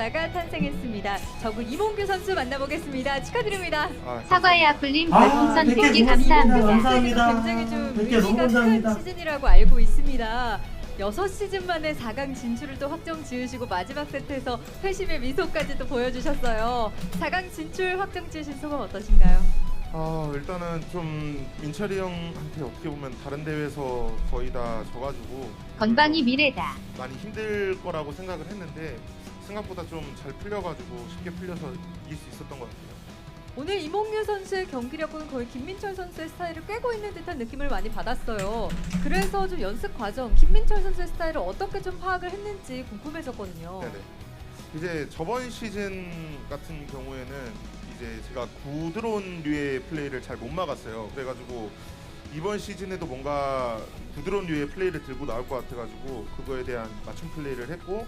남자가 탄생했습니다. 저구 이몽규 선수 만나보겠습니다. 축하드립니다. 아, 사과의 아플님 아, 별풍선 백개 100개 고맙습니다. 감사합니다. 감사합니다. 굉장히 좀 백개 너무 의미가 큰 감사합니다. 시즌이라고 알고 있습니다. 6시즌 만에 4강 진출을 또 확정 지으시고 마지막 세트에서 회심의 미소까지 또 보여주셨어요. 4강 진출 확정 지으신 소감 어떠신가요? 아 일단은 좀 민철이 형한테 어떻게 보면 다른 대회에서 거의 다 져가지고 건방이 미래다. 많이 힘들 거라고 생각을 했는데 생각보다 좀 잘 풀려가지고 쉽게 풀려서 이길 수 있었던 것 같아요. 오늘 이몽규 선수의 경기력은 거의 김민철 선수의 스타일을 꿰고 있는 듯한 느낌을 많이 받았어요. 그래서 좀 연습 과정, 김민철 선수의 스타일을 어떻게 좀 파악을 했는지 궁금해졌거든요. 네네. 이제 저번 시즌 같은 경우에는 이제 제가 구드론 류의 플레이를 잘 못 막았어요. 그래가지고 이번 시즌에도 뭔가 구드론 류의 플레이를 들고 나올 것 같아가지고 그거에 대한 맞춤 플레이를 했고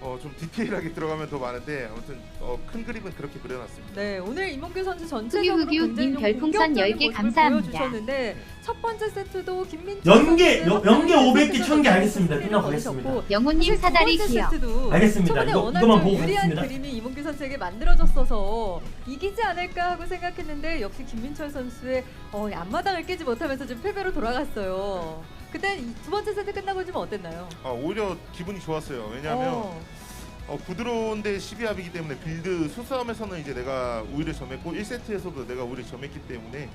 어, 좀 디테일하게 들어가면 더 많은데 아무튼 어, 큰 그림은 그렇게 그려놨습니다. 네, 오늘 이몽규 선수 전체적으로 흑유, 흑유, 굉장히 좀 별풍선 공격적인 10개 모습을 감사합니다. 보여주셨는데 첫 번째 세트도 김민철 연계, 연- 연계 선수 500개, 세트에서 1000개 알겠습니다. 승리를 끝나고 거두셨고 가겠습니다. 영호님 사다리 기억. 알겠습니다. 이거- 좀 보고 유리한 가겠습니다. 그림이 이몽규 선수에게 만들어졌어서 이기지 않을까 하고 생각했는데 역시 김민철 선수의 어, 앞마당을 깨지 못하면서 좀 패배로 돌아갔어요. 그때 이두 번째 세트 끝나고 좀 어땠나요? 아, 오히려 기분이 좋았어요. 왜냐하면 어, 어, 대 12합이기 때문에 빌드 수싸움에서는 이제 내가 오히려 점했고 1세트에서도 내가 오히려 점했기 때문에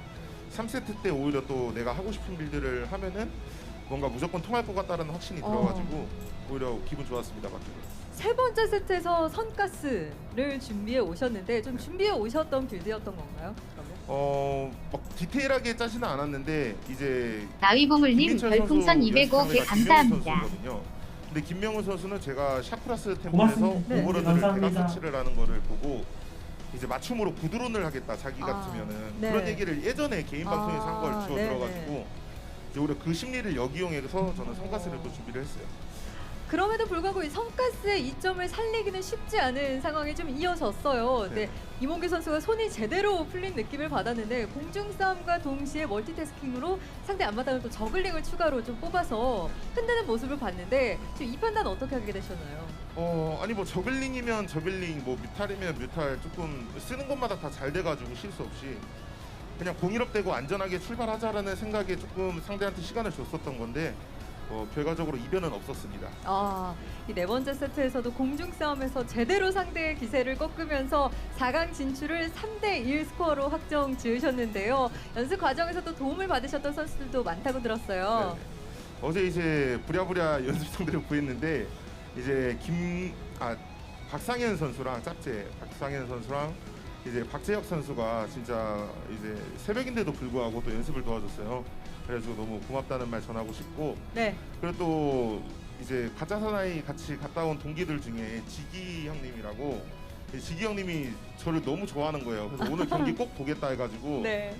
3세트 때 오히려 또 내가 하고 싶은 빌드를 하면은 뭔가 무조건 통할 것 같다는 확신이 어. 들어가지고 오히려 기분 좋았습니다. 맞기로. 세 번째 세트에서 선가스를 준비해 오셨는데 좀 준비해 오셨던 빌드였던 건가요? 그러면? 어, 막 디테일하게 짜지는 않았는데 이제 나위봉울님 김민철 별풍선 선수 205개 연습 상대가 감사합니다. 김명훈 선수거든요. 근데 김명훈 선수는 제가 샤프라스 템플에서 고맙습니다. 네. 오버로드를 감사합니다. 대각 서치를 하는 거를 보고 이제 맞춤으로 구드론을 하겠다 자기 아, 같으면은 네. 그런 얘기를 예전에 개인 방송에서 한걸 아, 주워 네네. 들어가지고 이제 오히려 그 심리를 역이용해서 저는 성가스를 또 준비를 했어요. 그럼에도 불구하고 이 성가스의 이점을 살리기는 쉽지 않은 상황이 좀 이어졌어요. 네. 네. 이몽규 선수가 손이 제대로 풀린 느낌을 받았는데 공중 싸움과 동시에 멀티태스킹으로 상대 앞마당을 또 저글링을 추가로 좀 뽑아서 흔드는 모습을 봤는데 지금 이 판단 어떻게 하게 되셨나요? 어 아니 뭐 저글링이면 저글링 뭐 뮤탈이면 뮤탈 조금 쓰는 것마다 다 잘 돼가지고 실수 없이 그냥 공일업되고 안전하게 출발하자라는 생각에 조금 상대한테 시간을 줬었던 건데 어, 결과적으로 이변은 없었습니다. 아, 이 네 번째 세트에서도 공중 싸움에서 제대로 상대의 기세를 꺾으면서 4강 진출을 3대 1 스코어로 확정 지으셨는데요. 연습 과정에서도 도움을 받으셨던 선수들도 많다고 들었어요. 네네. 어제 이제 부랴부랴 연습생들을 구했는데 이제 김 아 박상현 선수랑 짭제 박상현 선수랑 이제 박재혁 선수가 진짜 이제 새벽인데도 불구하고 또 연습을 도와줬어요. 그래가지고 너무 고맙다는 말 전하고 싶고 네. 그리고 또 이제 가짜 사나이 같이 갔다 온 동기들 중에 지기 형님이라고 이 지기 형님이 저를 너무 좋아하는 거예요. 그래서 오늘 경기 꼭 보겠다 해가지고 네.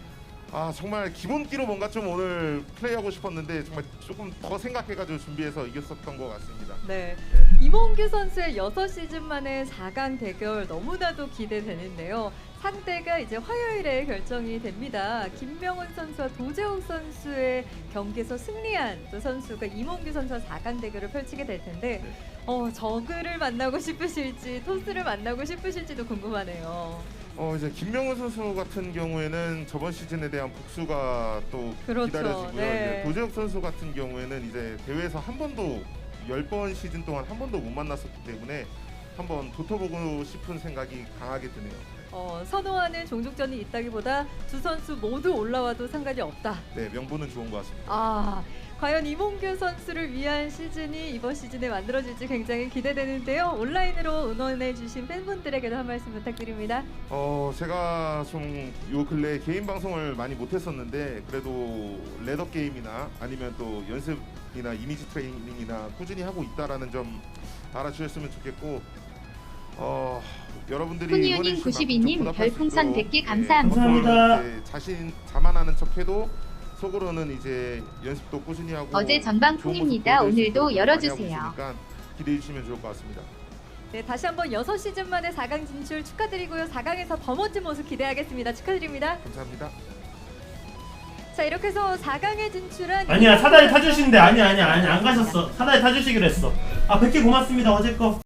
아 정말 기본기로 뭔가 좀 오늘 플레이하고 싶었는데 정말 조금 더 생각해가지고 준비해서 이겼었던 것 같습니다. 네. 네. 이몽규 선수의 6시즌 만에 4강 대결 너무나도 기대되는데요. 상대가 이제 화요일에 결정이 됩니다. 김명훈 선수와 도재욱 선수의 경기에서 승리한 또 선수가 이몽규 선수와 4강 대결을 펼치게 될 텐데 네. 어, 저그를 만나고 싶으실지 토스를 만나고 싶으실지도 궁금하네요. 어 이제 김명훈 선수 같은 경우에는 저번 시즌에 대한 복수가 또 그렇죠. 기다려지고요. 네. 도재욱 선수 같은 경우에는 이제 대회에서 한 번도 10번 시즌 동안 한 번도 못 만났었기 때문에 한번 붙어보고 싶은 생각이 강하게 드네요. 어, 선호하는 종족전이 있다기보다 두 선수 모두 올라와도 상관이 없다. 네 명분은 좋은 것 같습니다. 아, 과연 이몽규 선수를 위한 시즌이 이번 시즌에 만들어질지 굉장히 기대되는데요. 온라인으로 응원해주신 팬분들에게도 한 말씀 부탁드립니다. 어 제가 좀 요 근래 개인 방송을 많이 못했었는데 그래도 레더 게임이나 아니면 또 연습이나 이미지 트레이닝이나 꾸준히 하고 있다라는 점 알아주셨으면 좋겠고 어 여러분들이 응원해주신 92님 만큼 좀 보답할 수 별풍선 있도록, 100개 예, 감사합니다. 감사합니다. 이제 자신 자만하는 척해도 속으로는 이제 연습도 꾸준히 하고 어제 전방풍입니다. 오늘도 열어주세요. 기대해 주시면 좋을 것 같습니다. 네, 다시 한번 6시즌 만에 4강 진출 축하드리고요. 4강에서 더 멋진 모습 기대하겠습니다. 축하드립니다. 감사합니다. 자, 이렇게 해서 4강에 진출한 아니야 사다리 타주시는데 아니야 아니야 아니 안 가셨어 사다리 타주시기로 했어 아 100개 고맙습니다 어제 거